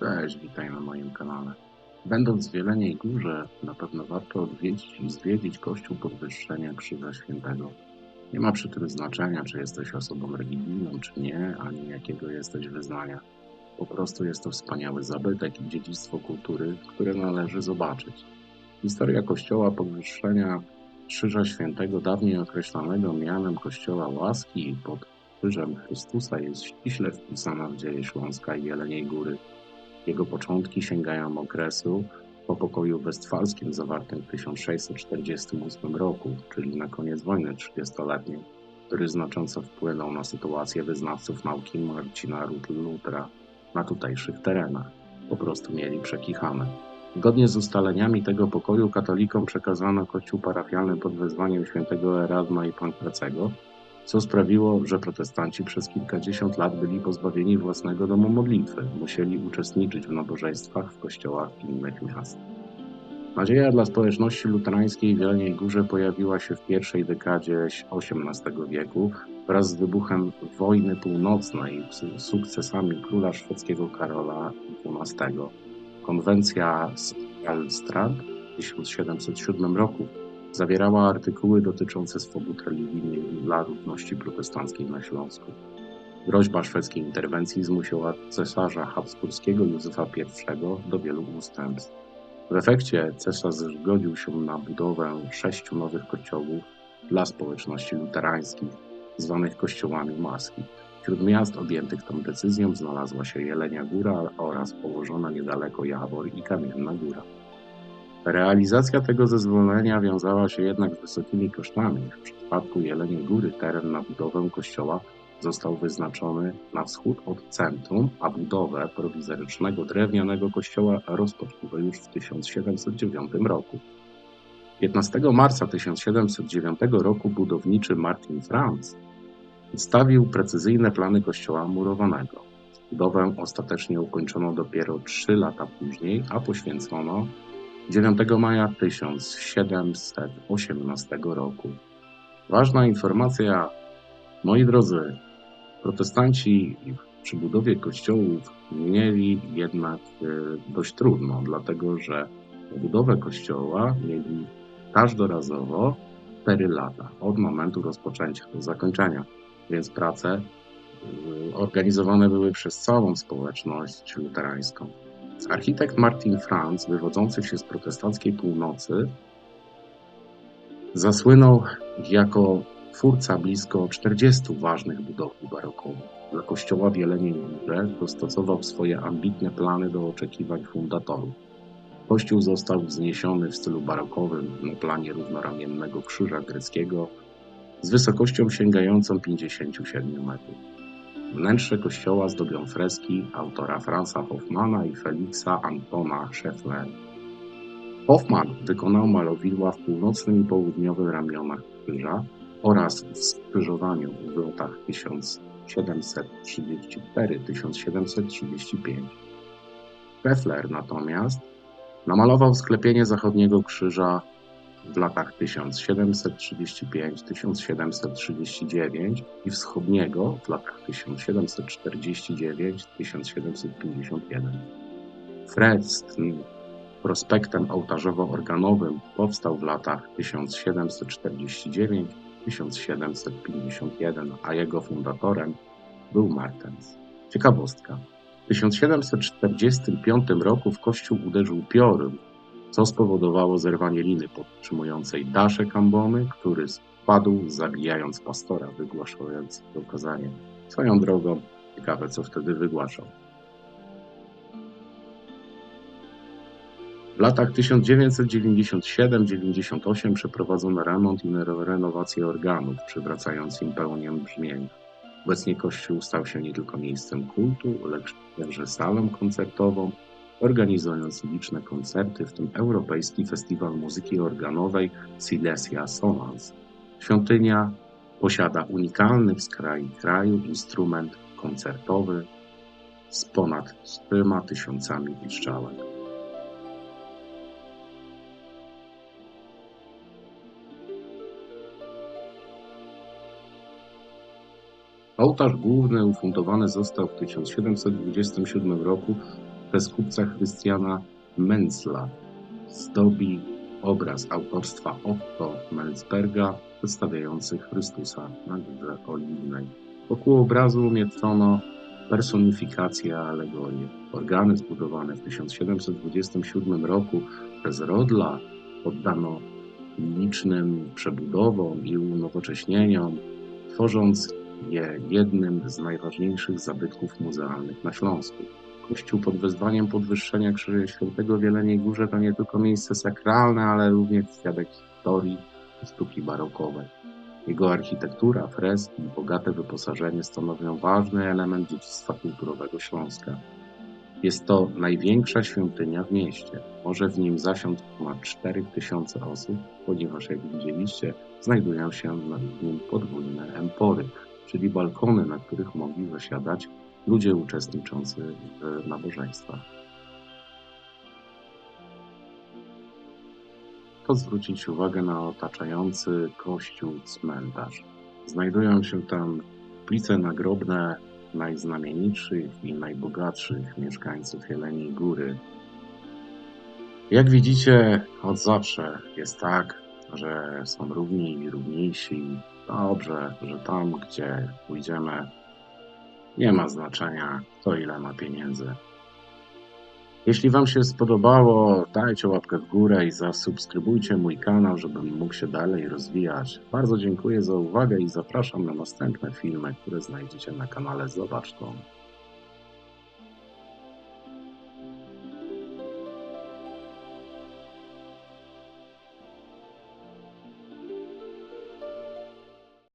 Cześć, witaj na moim kanale. Będąc w Wieleniej Górze, na pewno warto odwiedzić zwiedzić Kościół Podwyższenia Krzyża Świętego. Nie ma przy tym znaczenia, czy jesteś osobą religijną, czy nie, ani jakiego jesteś wyznania. Po prostu jest to wspaniały zabytek i dziedzictwo kultury, które należy zobaczyć. Historia Kościoła Podwyższenia Krzyża Świętego, dawniej określanego mianem Kościoła Łaski pod krzyżem Chrystusa, jest ściśle wpisana w dzieje Śląska i Jeleniej Góry. Jego początki sięgają okresu po pokoju westfalskim zawartym w 1648 roku, czyli na koniec wojny trzydziestoletniej, który znacząco wpłynął na sytuację wyznawców nauki Marcina Lutra na tutejszych terenach. Po prostu mieli przekichane. Zgodnie z ustaleniami tego pokoju katolikom przekazano kościół parafialny pod wezwaniem świętego Erasma i Pankrecego, co sprawiło, że protestanci przez kilkadziesiąt lat byli pozbawieni własnego domu modlitwy, musieli uczestniczyć w nabożeństwach w kościołach innych miast. Nadzieja dla społeczności luterańskiej w Jeleniej Górze pojawiła się w pierwszej dekadzie XVIII wieku wraz z wybuchem wojny północnej i sukcesami króla szwedzkiego Karola XII. Konwencja z Elstrad w 1707 roku Zawierała artykuły dotyczące swobód religijnych dla ludności protestanckiej na Śląsku. Groźba szwedzkiej interwencji zmusiła cesarza habsburskiego Józefa I do wielu ustępstw. W efekcie cesarz zgodził się na budowę sześciu nowych kościołów dla społeczności luterańskich, zwanych kościołami maski. Wśród miast objętych tą decyzją znalazła się Jelenia Góra oraz położona niedaleko Jawor i Kamienna Góra. Realizacja tego zezwolenia wiązała się jednak z wysokimi kosztami. W przypadku Jeleniej Góry teren na budowę kościoła został wyznaczony na wschód od centrum, a budowę prowizorycznego drewnianego kościoła rozpoczęto już w 1709 roku. 15 marca 1709 roku budowniczy Martin Franz przedstawił precyzyjne plany kościoła murowanego. Budowę ostatecznie ukończono dopiero trzy lata później, a poświęcono 9 maja 1718 roku. Ważna informacja, moi drodzy, protestanci przy budowie kościołów mieli jednak e, dość trudno, dlatego że budowę kościoła mieli każdorazowo 4 lata od momentu rozpoczęcia do zakończenia, więc prace e, organizowane były przez całą społeczność luterańską. Architekt Martin Franz, wywodzący się z protestanckiej północy, zasłynął jako twórca blisko 40 ważnych budowli barokowych. Dla kościoła w Jeleniej Górze dostosował swoje ambitne plany do oczekiwań fundatorów. Kościół został wzniesiony w stylu barokowym na planie równoramiennego krzyża greckiego z wysokością sięgającą 57 metrów. Wnętrze kościoła zdobią freski autora Franza Hoffmana i Felixa Antona Scheffler. Hoffman wykonał malowidła w północnym i południowym ramionach krzyża oraz w skrzyżowaniu w latach 1734-1735. Scheffler natomiast namalował sklepienie zachodniego krzyża w latach 1735-1739 i wschodniego w latach 1749-1751. Fred z prospektem ołtarzowo-organowym powstał w latach 1749-1751, a jego fundatorem był Martens. Ciekawostka. W 1745 roku w kościół uderzył piorun, co spowodowało zerwanie liny podtrzymującej daszek ambony, który spadł, zabijając pastora, wygłaszając to kazanie. Swoją drogą, ciekawe co wtedy wygłaszał. W latach 1997-98 przeprowadzono remont i renowację organów, przywracając im pełnię brzmienia. Obecnie kościół stał się nie tylko miejscem kultu, lecz także salą koncertową, organizując liczne koncerty, w tym Europejski Festiwal Muzyki Organowej Silesia Sonans. Świątynia posiada unikalny w skali kraju instrument koncertowy z ponad 4 tysiącami piszczałek. Ołtarz główny ufundowany został w 1727 roku Przez kupca Chrystiana Menzla zdobi obraz autorstwa Otto Melsberga przedstawiający Chrystusa na górze oliwnej. Wokół obrazu umieszczono personifikację alegorii. Organy zbudowane w 1727 roku przez Rodla poddano licznym przebudowom i unowocześnieniom, tworząc je jednym z najważniejszych zabytków muzealnych na Śląsku. Kościół pod wezwaniem podwyższenia Krzyża Świętego w Jeleniej Górze to nie tylko miejsce sakralne, ale również świadek historii i sztuki barokowej. Jego architektura, freski i bogate wyposażenie stanowią ważny element dziedzictwa kulturowego Śląska. Jest to największa świątynia w mieście. Może w nim zasiąść ma 4000 osób, ponieważ jak widzieliście, znajdują się na nim podwójne empory, czyli balkony, na których mogli zasiadać ludzie uczestniczący w nabożeństwach. To zwrócić uwagę na otaczający kościół cmentarz. Znajdują się tam plice nagrobne najznamienitszych i najbogatszych mieszkańców Jeleniej Góry. Jak widzicie, od zawsze jest tak, że są równi i równiejsi. Dobrze, że tam, gdzie pójdziemy, nie ma znaczenia, kto ile ma pieniędzy. Jeśli Wam się spodobało, dajcie łapkę w górę i zasubskrybujcie mój kanał, żebym mógł się dalej rozwijać. Bardzo dziękuję za uwagę i zapraszam na następne filmy, które znajdziecie na kanale Zobacz to.